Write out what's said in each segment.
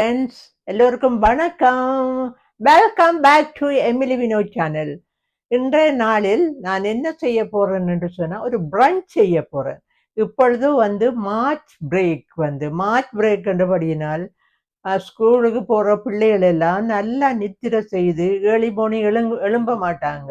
Friends எல்லோருக்கும் வணக்கம். Welcome back to Emily Vinod channel இன்றைய நாளில் நான் என்ன செய்ய போறேன் என்று சொன்னால் ஒரு பிரஞ்ச் செய்ய போறேன். இப்பொழுது வந்து மார்ச் பிரேக் வந்து. மார்ச் பிரேக் என்றபடியினால் ஸ்கூலுக்கு போற பிள்ளைகள் எல்லாம் நல்லா நித்திர செய்து ஏழு மணி எழும்ப மாட்டாங்க.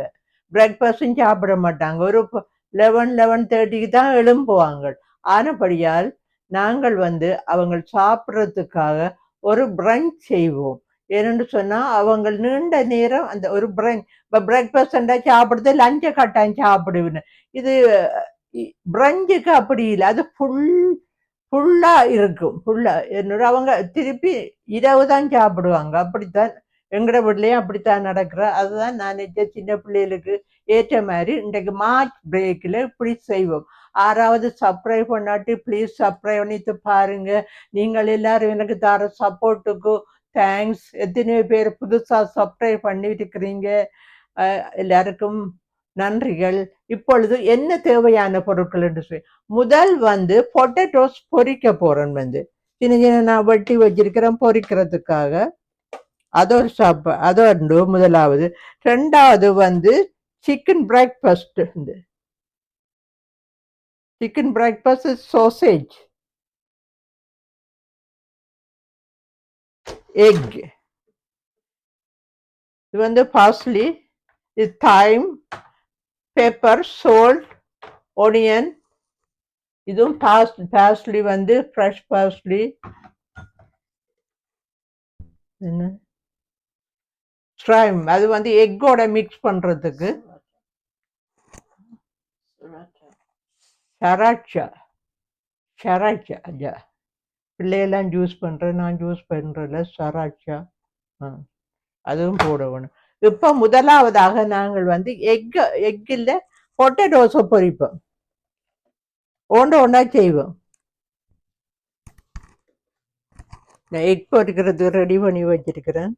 பிரேக்ஃபாஸ்டும் சாப்பிட மாட்டாங்க. ஒரு லெவன் லெவன் தேர்ட்டிக்கு தான் எழும்புவாங்க. ஆனபடியால் நாங்கள் வந்து அவங்க சாப்பிட்றதுக்காக ஒரு பிரஞ்ச் செய்வோம். என்னென்னு சொன்னால் அவங்க நீண்ட நேரம் அந்த ஒரு பிரஞ்ச் இப்போ பிரேக்ஃபாஸ்ட் சாப்பிடுறது லஞ்சை கட்டாயம் சாப்பிடுவேன் இது பிரஞ்சுக்கு அப்படி இல்லை. அது ஃபுல் ஃபுல்லாக இருக்கும். ஃபுல்லாக என்னோட அவங்க திருப்பி இரவு தான் சாப்பிடுவாங்க. அப்படித்தான் எங்கட வீட்லேயும் அப்படித்தான் நடக்கிற. அதுதான் நான் நினைச்ச சின்ன பிள்ளைகளுக்கு ஏற்ற மாதிரி. இன்றைக்கு மார்ச் பிரேக்கில் இப்படி செய்வோம். ஆறாவது சப்ஸ்கிரைப் பண்ணாட்டி ப்ளீஸ் சப்ஸ்கிரைப் பண்ணிட்டு பாருங்க. நீங்கள் எல்லாரும் எனக்கு தர சப்போர்ட்டுக்கு தேங்க்ஸ் எத்தனையோ பேர் புதுசாக சப்ஸ்கிரைப் பண்ணிட்டு இருக்கிறீங்க. எல்லாருக்கும் நன்றிகள். இப்பொழுது என்ன தேவையான பொருட்கள் என்று சொல்லி முதல் வந்து பொட்டேட்டோஸ் பொரிக்க போகிறேன் வந்து. சின்ன சின்ன நான் வெட்டி வச்சிருக்கிறேன் பொரிக்கிறதுக்காக அது ஒரு சாப்பா அது உண்டு முதலாவது. ரெண்டாவது வந்து சிக்கன் பிரேக்ஃபாஸ்ட் வந்து. Chicken breakfast sausage, egg. இது வந்து parsley, இது thyme, pepper, salt, ஒனியன் இதுவும் பாஸ் பாஸ்லி வந்து ஃப்ரெஷ் பாஸ்லி என்ன? ஸ்ட்ரைம் அது வந்து எக்கோட மிக்ஸ் பண்ணுறதுக்கு ஷராட்சா சராட்சா ஐயா பிள்ளையெல்லாம் ஜூஸ் பண்ணுறேன் நான் ஜூஸ் பண்ணுறல சராட்சா ஆ. அதுவும் போடணும் இப்போ முதலாவதாக நாங்கள் வந்து எக் எக்கில் பொட்டேட்டோஸை பொரிப்போம். ஒன்று ஒன்றா செய்வோம். நான் எக் பொரிக்கிறதுக்கு ரெடி பண்ணி வச்சிருக்கிறேன்.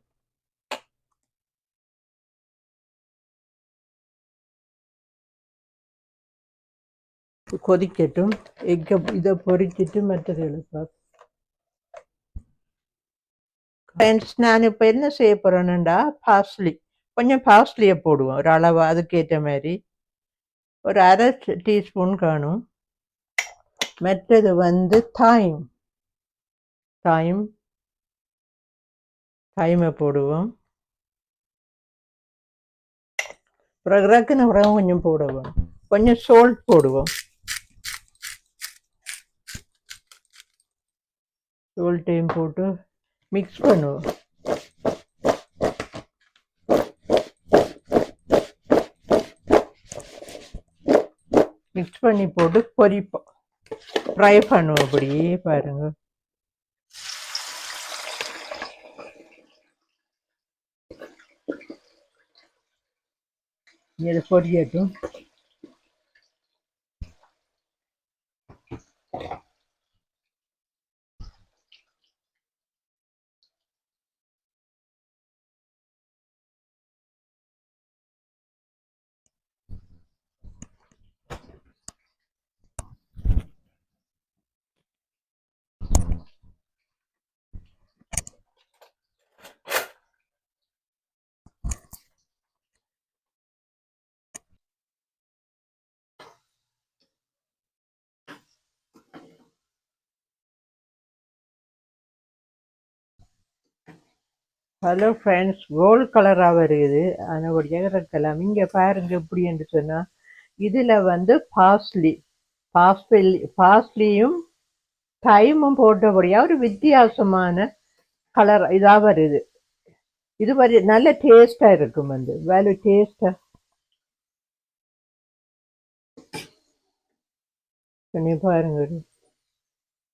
கொதிக்கட்டும். எக்கை இதை பொறிச்சிட்டு மற்றது எழுப்பா ஃப்ரெண்ட்ஸ் நான் இப்போ என்ன செய்ய போகிறேன்னுடா பாஸ்லி கொஞ்சம் பாஸ்லியை போடுவோம் ஒரு அளவு அதுக்கேற்ற மாதிரி. ஒரு அரை டீஸ்பூன் காணும். மற்றது வந்து தாயம் தாயம் தாயமை போடுவோம். பிறகு ரக்குன பிறகு கொஞ்சம் போடுவோம் கொஞ்சம் சோல்ட் போடுவோம். தோல்ட்டையும் போட்டு மிக்ஸ் பண்ணுவோம். மிக்ஸ் பண்ணி போட்டு பொரிப்போம். ஃப்ரை பண்ணுவோம் அப்படியே பாருங்க. இது பொரியட்டும். ஹலோ ஃப்ரெண்ட்ஸ் கோல்ட் கலராக வருது. அதனுடைய இருக்கலாம். இங்கே பாருங்க எப்படி என்று சொன்னால் இதில் வந்து பாஸ்லி பாஸ்லி பாஸ்லியும் டைமும் போட்டபடியாக ஒரு வித்தியாசமான கலர் இதாக வருது. இது மாதிரி நல்ல டேஸ்டாக இருக்கும் வந்து. வேலு டேஸ்டாக பண்ணி பாருங்க.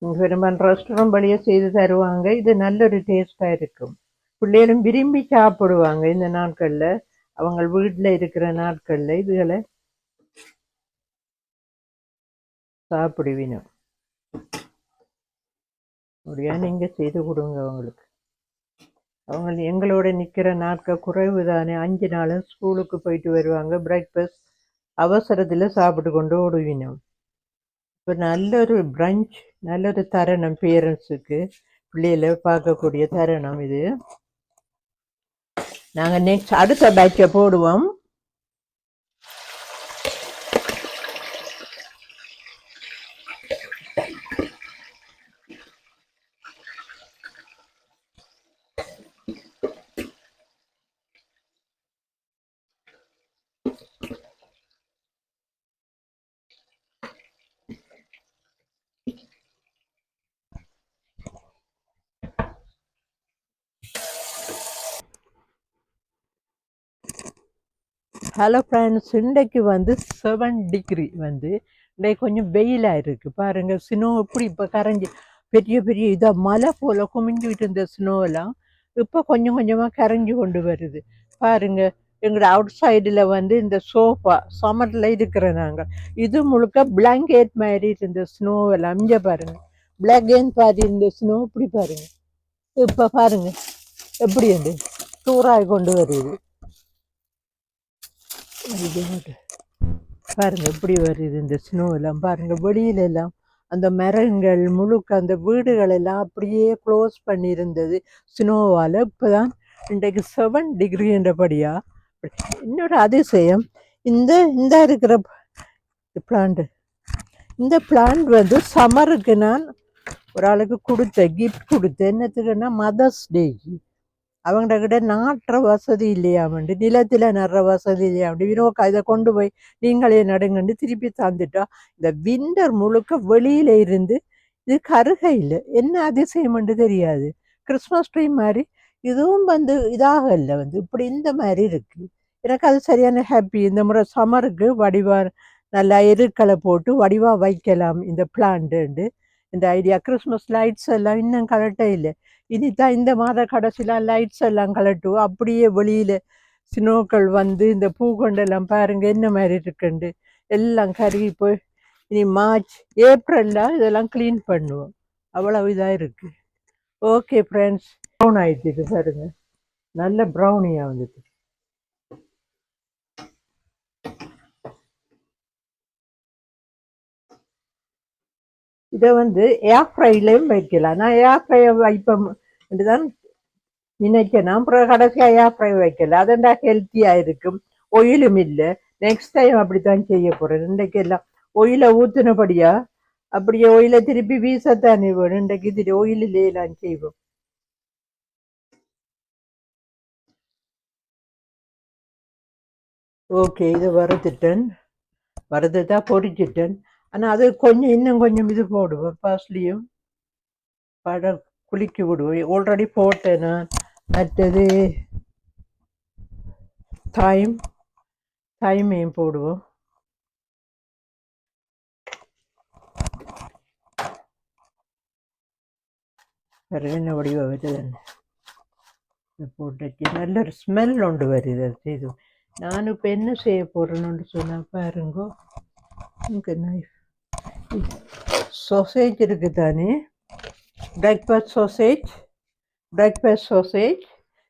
இங்கே பெரும்பாலும் ரெஸ்டாரண்ட் வழியாக செய்து தருவாங்க. இது நல்ல ஒரு டேஸ்டாக இருக்கும். பிள்ளைகளும் விரும்பி சாப்பிடுவாங்க இந்த நாட்களில். அவங்க வீட்டில் இருக்கிற நாட்களில் இதுகளை சாப்பிடுவினோம். அப்படியா? நீங்கள் செய்து கொடுங்க அவங்களுக்கு. அவங்க எங்களோட நிற்கிற நாட்கள் குறைவு தானே. அஞ்சு நாளும் ஸ்கூலுக்கு போயிட்டு வருவாங்க. பிரேக்ஃபாஸ்ட் அவசரத்தில் சாப்பிட்டு கொண்டு ஓடுவினோம். இப்போ நல்ல ஒரு பிரஞ்ச் நல்ல ஒரு தருணம் பேரண்ட்ஸுக்கு பிள்ளைகளை பார்க்கக்கூடிய தருணம் இது. நாங்கள் நெக்ஸ்ட் அடுத்த பேட்சை போடுவோம். ஹலோ ஃப்ரெண்ட்ஸ் இன்றைக்கு வந்து செவன் டிகிரி வந்து இன்றைக்கு கொஞ்சம் வெயிலாக இருக்குது பாருங்கள் ஸ்னோ எப்படி இப்போ கரைஞ்சி பெரிய பெரிய இதாக மலை போல் குமிஞ்சிக்கிட்டு இருந்த ஸ்னோவெல்லாம் இப்போ கொஞ்சம் கொஞ்சமாக கரைஞ்சி கொண்டு வருது. பாருங்கள் எங்களோட அவுட் சைடில் வந்து இந்த சோஃபா சமரில் இருக்கிற நாங்கள் இது முழுக்க பிளாங்கெட் மாதிரி இருந்த ஸ்னோவெல்லாம் இங்கே பாருங்கள் பிளாங்கெட் மாதிரி இருந்த ஸ்னோ இப்படி பாருங்கள் இப்போ பாருங்கள் எப்படி வந்து டூராகி கொண்டு வருது. பாருங்க எப்படி வருது இந்த ஸ்னோ எல்லாம். பாருங்க வெளியில எல்லாம் அந்த மரங்கள் முழுக்க அந்த வீடுகள் எல்லாம் அப்படியே க்ளோஸ் பண்ணியிருந்தது ஸ்னோவால் ஸ்னோவால் இப்போதான் இன்றைக்கு செவன் டிகிரின்றபடியா இன்னொரு அதிசயம் இந்த இந்த இருக்கிற பிளான்ட் இந்த பிளான்ட் வந்து சம்மருக்கு நான் ஒரு ஆளுக்கு கொடுத்தேன் கிஃப்ட் கொடுத்தேன். என்னத்துக்குன்னா மதர்ஸ் டேக்கு அவங்கள்ட கிட்ட நாட்டுற வசதி இல்லையாமண்டு நிலத்தில் நடுற வசதி இல்லையாமண்டு வினோக்கா இதை கொண்டு போய் நீங்களே நடுங்கண்டு திருப்பி தந்துட்டோம் இந்த விண்டர் முழுக்க வெளியில இருந்து இது கருகையில் என்ன என்ன என்று தெரியாது. கிறிஸ்மஸ் ட்ரீ மாதிரி இதுவும் வந்து இதாக இல்லை வந்து. இப்படி இந்த மாதிரி இருக்கு. எனக்கு அது சரியான ஹாப்பி இந்த முறை சம்மருக்கு வடிவா நல்லா எருக்களை போட்டு வடிவாக வைக்கலாம் இந்த பிளான்ட்டு இந்த ஐடியா கிறிஸ்மஸ் லைட்ஸ் எல்லாம் இன்னும் கரெக்டாக இல்லை. இனிதான் இந்த மாத கடைசியில் லைட்ஸ் எல்லாம் கலட்டும் அப்படியே வெளியில ஸ்னோக்கள் வந்து இந்த பூக்கொண்டெல்லாம் பாருங்க என்ன மாதிரி இருக்குண்டு. எல்லாம் கருகி போய் இனி மார்ச் ஏப்ரல்ல இதெல்லாம் க்ளீன் பண்ணுவோம். அவ்வளவு இதாக இருக்கு. ஓகே ஃப்ரெண்ட்ஸ் ப்ரௌன் ஆயிடுச்சு பாருங்கள் பாருங்க. நல்ல ப்ரௌனியாக வந்துட்டு இதை வந்து ஏர் ஃப்ரைலையும் வைக்கலாம். நான் ஏர் ஃப்ரை வைப்பேன் தான் நினைச்சேன் அப்புறம் கடைசியாக ஏர் ஃப்ரை வைக்கல. அதெண்டா ஹெல்த்தியாக இருக்கும். ஒயிலும் இல்லை. நெக்ஸ்ட் டைம் அப்படி தான் செய்ய போகிறேன் இன்றைக்கு எல்லாம் ஒயிலை ஊற்றினபடியா அப்படியே ஒயிலை திருப்பி வீசத்தானே வேணும். இன்றைக்கு இது ஒயிலிலேலாம் செய்வோம். ஓகே இதை வறுத்துட்டேன். வறுத்து தான் பொறிச்சிட்டேன். ஆனால் அது கொஞ்சம் இன்னும் கொஞ்சம் இது போடுவோம். பாஸ்லியும் பழம் குளிக்க விடுவோம். ஆல்ரெடி போட்டேன் நான். மற்றது டைம் டைமையும் போடுவோம். வேறு என்ன வடிவ வருது? இதை போட்டுச்சு நல்ல ஒரு ஸ்மெல் ஒன்று வருது. அது செய்து நான் இப்போ என்ன செய்ய போகிறேன்னு சொன்னால் பாருங்கோ. இங்கே நைஃப் சொசேஜ் இருக்குது தானே? பிரேக்ஃபாஸ்ட் சொசேஜ் பிரேக்ஃபாஸ்ட் சொசேஜ்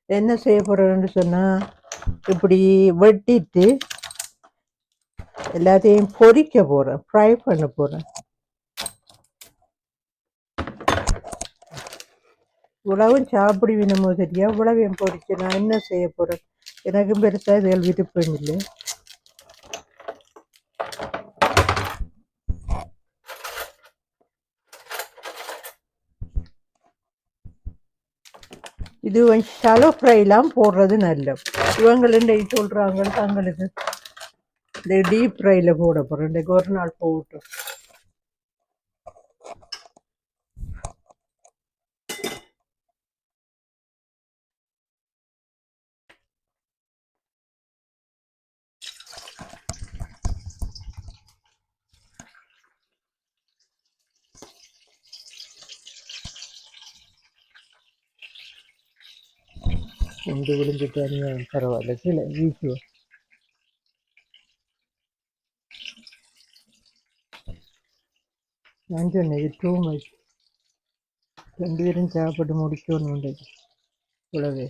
என்ன செய்ய போகிறேன்னு சொன்னால் இப்படி வெட்டிட்டு எல்லாத்தையும் பொறிக்க போகிறேன் ஃப்ரை பண்ண போகிறேன் இவ்வளவும் சாப்பிடுவினமோ சரியா உழவையும் பொரிச்சு நான் என்ன செய்ய போகிறேன் எனக்கும் பெருசாக இதில் விருப்பம் இல்லை இது ஷலோ ஃப்ரைலாம் போடுறது நல்ல இவங்களுடைய சொல்கிறாங்க தங்களுக்கு இந்த டீப் ஃப்ரையில் போட போகிறேன் இன்றைக்கு ஒரு நாள் போட்டோம் வந்து விழுந்துட்டாங்க பரவாயில்ல. கீழே வீசுவோம் நான் சொன்னேன் டூ மச் ரெண்டு பேரும் சாப்பிட்டு முடிக்கணும் உண்டு. இவ்வளவு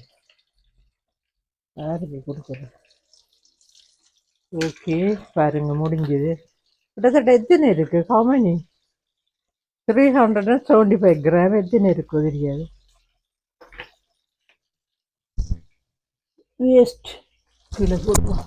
யாருக்கு கொடுக்குறது ஓகே பாருங்க முடிஞ்சது. கிட்டத்தட்ட எத்தனை இருக்குது காமனி three hundred and seventy five gram எத்தனை இருக்கும் தெரியாது. வேஸ்ட் கீழே போடுவோம்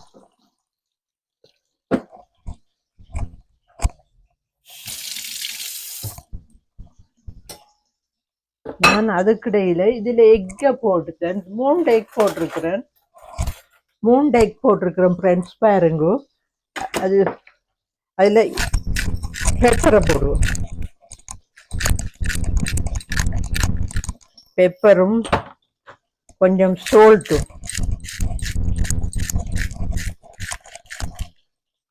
நான் அதுக்கிடையில் இதில் எக்கை போட்டுட்டேன் மூணு எக் போட்டிருக்கிறேன். மூணு எக் போட்டிருக்கிறேன் ஃப்ரெண்ட்ஸ் பாருங்க. அது அதில் பெப்பரை போடுவோம். பெப்பரும் கொஞ்சம் சோல்ட்டும்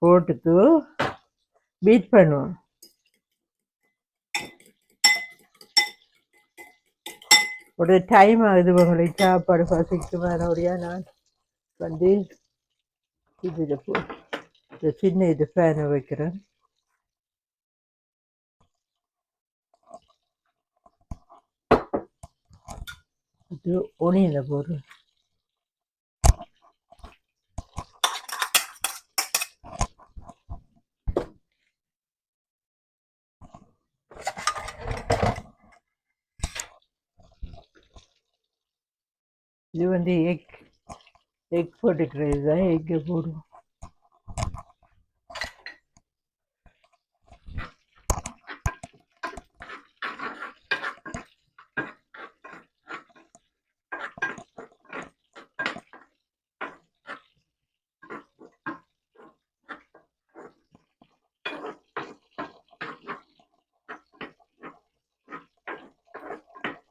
போட்டுட்டு பீட் பண்ணுவோம். ஒரு டைம் ஆகுது உங்களுக்கு சாப்பாடு பசிக்கு மறுபடியா நான் வந்து இது போ இந்த சின்ன இது ஃபேனை வைக்கிறேன். இது ஒனியில் போடுறேன். இது வந்து எக் எக் போட்டுக்கிறது தான் எக்கை போடுவோம்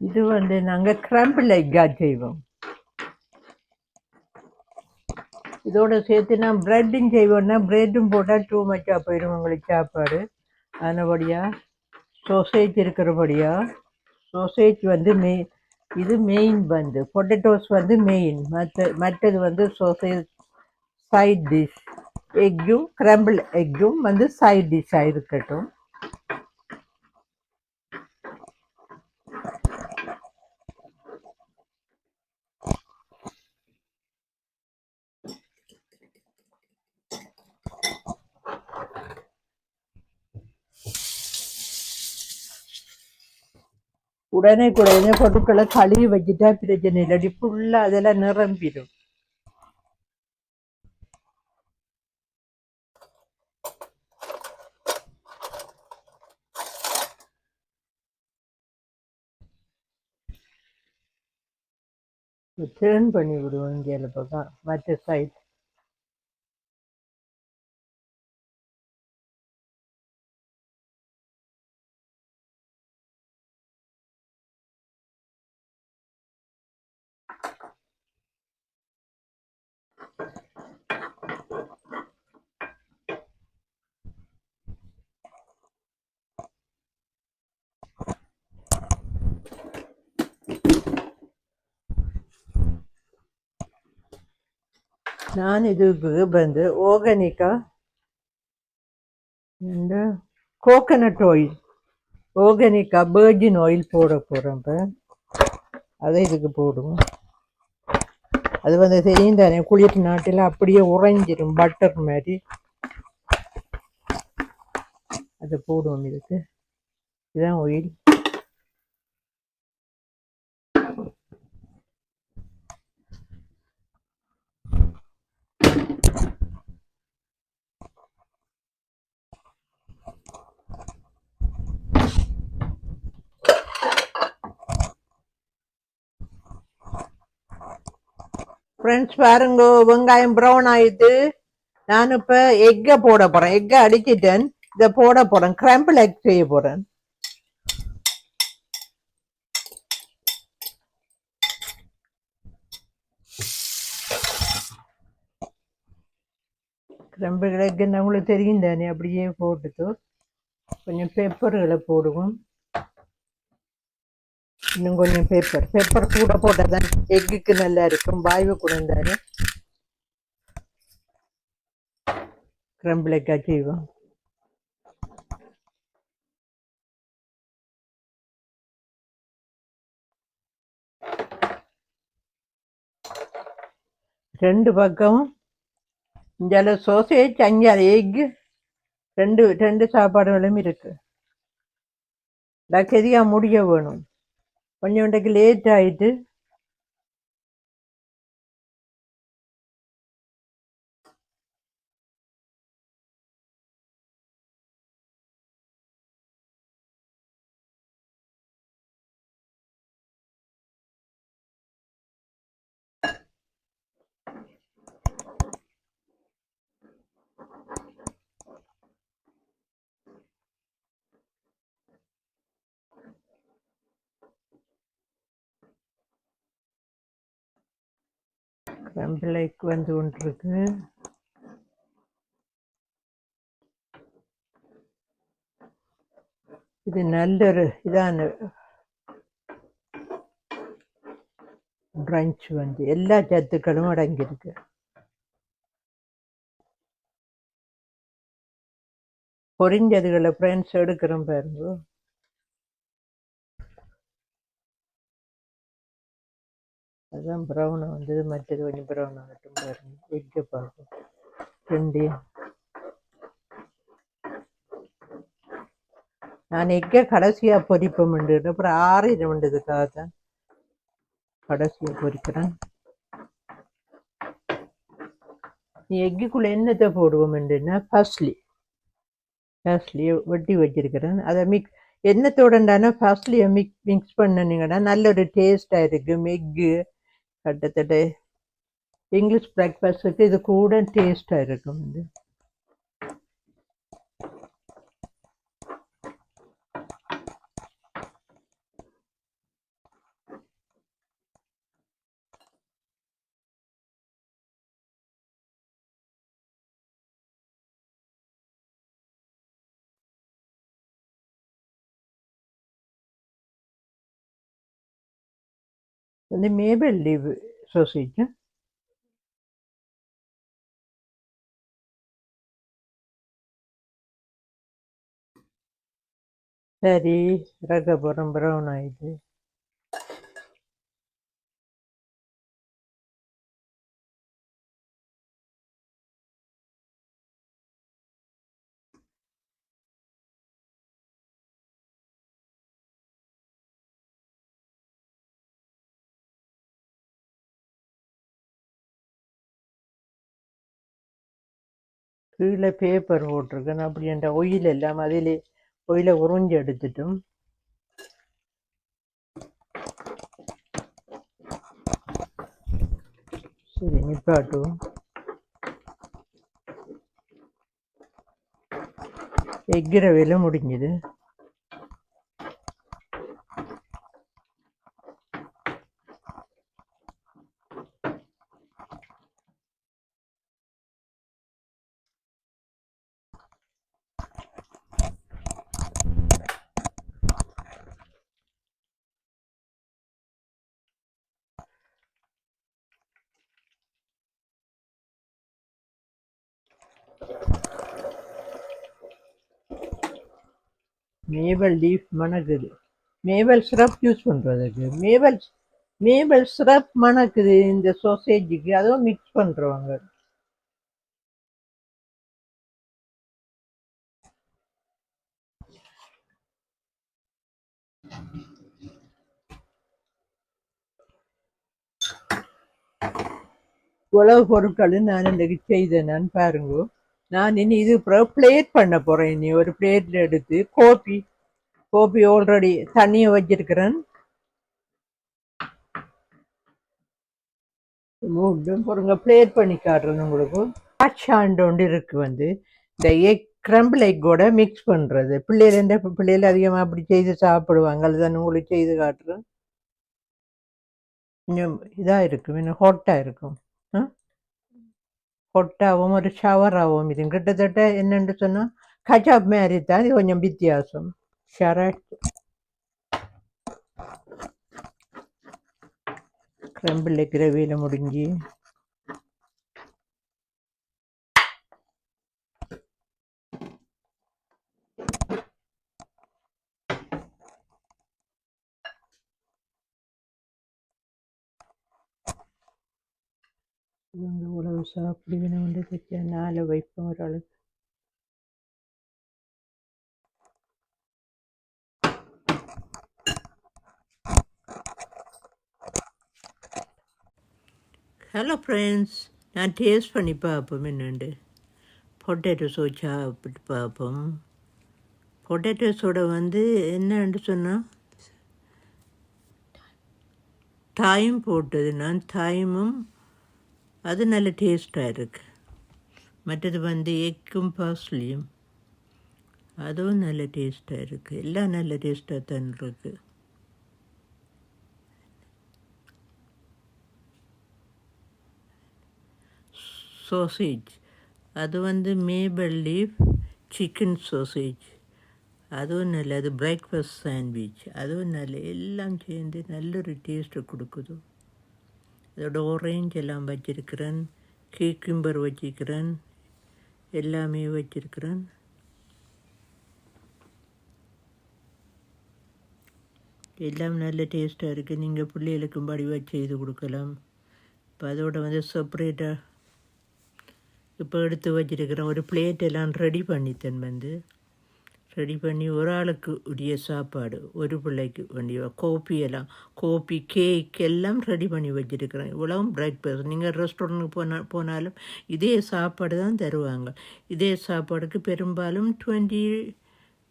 இது வந்து நாங்கள் கிரம்பிள் எக்காக செய்வோம் இதோட சேர்த்து நான் ப்ரெட்டும் செய்வோன்னா ப்ரெட்டும் போட்டால் டூ மச்சாக போயிடும் உங்களுக்கு சாப்பாடு. அதனபடியாக சோசேஜ் இருக்கிறபடியா சோசேஜ் வந்து மெய் இது மெயின் வந்து பொட்டேட்டோஸ் வந்து மெயின் மற்ற மற்றது வந்து சோசேஜ் சைட் டிஷ் எக்கும் கிரம்பிள் எக்கும் வந்து சைட் டிஷ்ஷாக இருக்கட்டும். உடனே உடனே பொருட்களை கழுவி வச்சுட்டா பிரச்சனை இல்லாட்டி ஃபுல்லாக அதெல்லாம் நிரம்பிடும். டேர்ன் பண்ணி விடுவோம் இங்கே பக்கம் மற்ற சைட் நான் இதுக்கு வந்து ஆர்கானிக்கா இந்த கோகனட் ஆயில் ஓகனிக்கா பேர்ஜின் ஆயில் போட போகிறேன் இப்போ அதை இதுக்கு போடுவோம் அது வந்து தெரியும் தானே குளிர் நாட்டில் அப்படியே உறைஞ்சிரும் பட்டர் மாதிரி அதை போடுவோம் இதுக்கு இதுதான் ஆயில் ஃப்ரெண்ட்ஸ் பாருங்க வெங்காயம் ப்ரௌன் ஆயிட்டு நான் இப்போ எக்கை போட போகிறேன் எக்கை அடிச்சிட்டேன். இதை போட போகிறேன் கிராம்பிள் எக் செய்ய போகிறேன் கிரம்பிள் எக்குன்னு உங்களுக்கு தெரியும் தானே? அப்படியே போட்டுட்டு கொஞ்சம் பெப்பர்களை போடுவோம். இன்னும் கொஞ்சம் பேப்பர் பேப்பர் கூட போட்டால் தான் எக்குக்கு நல்லா இருக்கும் வாய்வு கூட கிரம்பிளைக்காய் செய்வோம் ரெண்டு பக்கம் இஞ்சால சோசேஜ் அஞ்சால எக் ரெண்டு ரெண்டு சாப்பாடுகளும் இருக்குது லக்கதியா முடிய வேணும். கொஞ்சம் இன்றைக்கு லேட் வந்து கொண்டிருக்கு இது நல்லொரு இதான பிரஞ்ச் வந்து. எல்லா சத்துக்களும் அடங்கியிருக்கு. பொறிஞ்சதுகளை ஃப்ரெண்ட்ஸ் எடுக்கிறோம் பாருங்க. அதுதான் ப்ரௌன் வந்தது மற்றது கொஞ்சம் ப்ரௌன் ஆகட்டும் பாருங்க. எக்கை பார்க்கும் ரெண்டையும் நான் எக்கை கடைசியாக பொரிப்போம்ண்டு அப்புறம் ஆறிடும்ன்றதுக்காக தான் கடைசியாக பொரிக்கிறேன் நீ எக்குக்குள்ளே என்னத்தை போடுவோம்ண்டுன்னா ஃபர்ஸ்ட்லி ஃபர்ஸ்ட்லியை வெட்டி வச்சிருக்கிறேன். அதை மிக்ஸ் என்னத்தோடண்டான ஃபர்ஸ்ட்லியை மிக் மிக்ஸ் பண்ணினீங்கன்னா நல்ல ஒரு டேஸ்ட்டாக இருக்கும் எக்கு கிட்டத்தட்ட இங்கிலீஷ் பிரேக்ஃபாஸ்ட்டுக்கு இது கூட டேஸ்ட்டாக இருக்கும் இது வந்து மேபல் லீவ் சொசைட்டி சரி இறக்க போகிறோம் கீழே பேப்பர் போட்டிருக்கேன் அப்படி என்ற ஒயில் எல்லாம் அதில் ஒயில உறிஞ்சி எடுத்துட்டும். சரி நிப்பாட்டும். எக்கிற வேலை முடிஞ்சுது. மேவல் லீஃப் மணக்குது. மேவல் சிரப் யூஸ் பண்ணுறதுக்கு மேவல் மேவல் சிரப் மணக்குது இந்த சொசேஜுக்கு அதுவும் மிக்ஸ் பண்ணுறவங்க உழவு பொருட்களும் நான் இன்றைக்கு செய்தேன். நான் பாருங்க. நான் இனி இது பிளேட் பண்ண போகிறேன் இனி ஒரு பிளேட்டில் எடுத்து கோபி கோபி ஆல்ரெடி தண்ணியை வச்சிருக்கிறேன். மூண்டும் பொருங்க பிளேட் பண்ணி காட்டுறேன் உங்களுக்கு. ஆச்சாண்டு ஒன்று இருக்கு வந்து. இந்த எக் கிரம்பிள் எக்கோட மிக்ஸ் பண்ணுறது பிள்ளைகள் எந்த பிள்ளைகள் அதிகமாக அப்படி செய்து சாப்பிடுவாங்க. அதுதான் உங்களுக்கு செய்து காட்டுறேன். கொஞ்சம் இதாக இருக்கும். இன்னும் ஹாட்டாக இருக்கும். ஹொட்டாகவும் ஒரு ஷவராகவும் இது கிட்டத்தட்ட என்னென்று சொன்னால் கஜாப் மாதிரி தான் இது கொஞ்சம் வித்தியாசம் ஷரட் கிரம்பிள் கிரவியில் முடிஞ்சு ഇതുകൊണ്ട് ഉളവ് സാപ്പിടിവിനെ കൊണ്ട് തെറ്റാൻ നാല് വൈപ്പം ഒരാൾ ஹலோ ஃப்ரெண்ட்ஸ் நான் டேஸ்ட் பண்ணி பார்ப்போம் என்னண்டு. பொட்டேட்டோ சோஸ் சாப்பிட்டு பார்ப்போம். பொட்டேட்டோஸோட வந்து என்னன்னு சொன்னால் தாயும் போட்டது. நான் தாயமும் அது நல்ல டேஸ்ட்டாக இருக்கு. மற்றது வந்து எக்கும் பாஸ்லியும் அதுவும் நல்ல டேஸ்ட்டாக இருக்குது எல்லாம் நல்ல டேஸ்ட்டாக தான் இருக்குது சோசேஜ் அது வந்து மேபல் லீஃப் சிக்கன் சோசேஜ் அதுவும் நல்ல அது பிரேக்ஃபாஸ்ட் சாண்ட்விச் அதுவும் நல்ல எல்லாம் சேர்ந்து நல்லொரு டேஸ்ட்டை கொடுக்குது. அதோட ஓரேஞ்ச் எல்லாம் வச்சிருக்கிறேன். கீக்கிம்பர் வச்சிருக்கிறேன். எல்லாமே வச்சிருக்கிறேன். எல்லாம் நல்ல டேஸ்ட்டாக இருக்குது நீங்கள் பிள்ளைகளுக்கும் படிவாக செய்து கொடுக்கலாம். இப்போ அதோட வந்து செப்பரேட்டாக இப்போ எடுத்து வச்சிருக்கிறேன் ஒரு பிளேட் எல்லாம் ரெடி பண்ணித்தேன் வந்து ரெடி பண்ணி ஒரு ஆளுக்கு உரிய சாப்பாடு ஒரு பிள்ளைக்கு வேண்டிய கோப்பி எல்லாம் கோப்பி கேக் எல்லாம் ரெடி பண்ணி வச்சிருக்கிறேன். இவ்வளவும் பிரேக்ஃபாஸ்ட் நீங்கள் ரெஸ்டாரண்ட்டுக்கு போன போனாலும் இதே சாப்பாடு தான் தருவாங்க. இதே சாப்பாடுக்கு பெரும்பாலும் twenty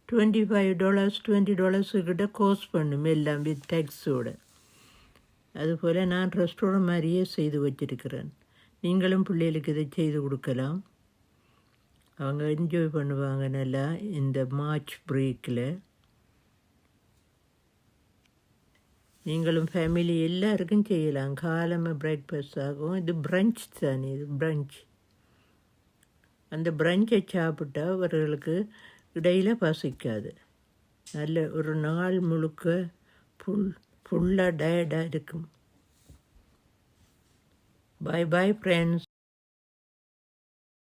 twenty five dollars twenty டாலர்ஸுக்கிட்ட course பண்ணும் எல்லாம் வித் டேக்ஸோடு அதுபோல் நான் ரெஸ்டாரண்ட் மாதிரியே செய்து வச்சிருக்கிறேன். நீங்களும் பிள்ளைகளுக்கு இதை செய்து கொடுக்கலாம். அவங்க என்ஜாய் பண்ணுவாங்க நல்லா இந்த மார்ச் பிரேக்கில் நீங்களும் ஃபேமிலி எல்லாருக்கும் செய்யலாம். காலமாக பிரேக்ஃபாஸ்ட் ஆகும். இது பிரஞ்ச் தானே இது பிரஞ்ச் அந்த பிரஞ்சை சாப்பிட்டா அவர்களுக்கு இடையில் பசிக்காது. நல்ல ஒரு நாள் முழுக்க ஃபுல் ஃபுல்லாக டயர்டாக இருக்கும். பாய் பாய் ஃப்ரெண்ட்ஸ்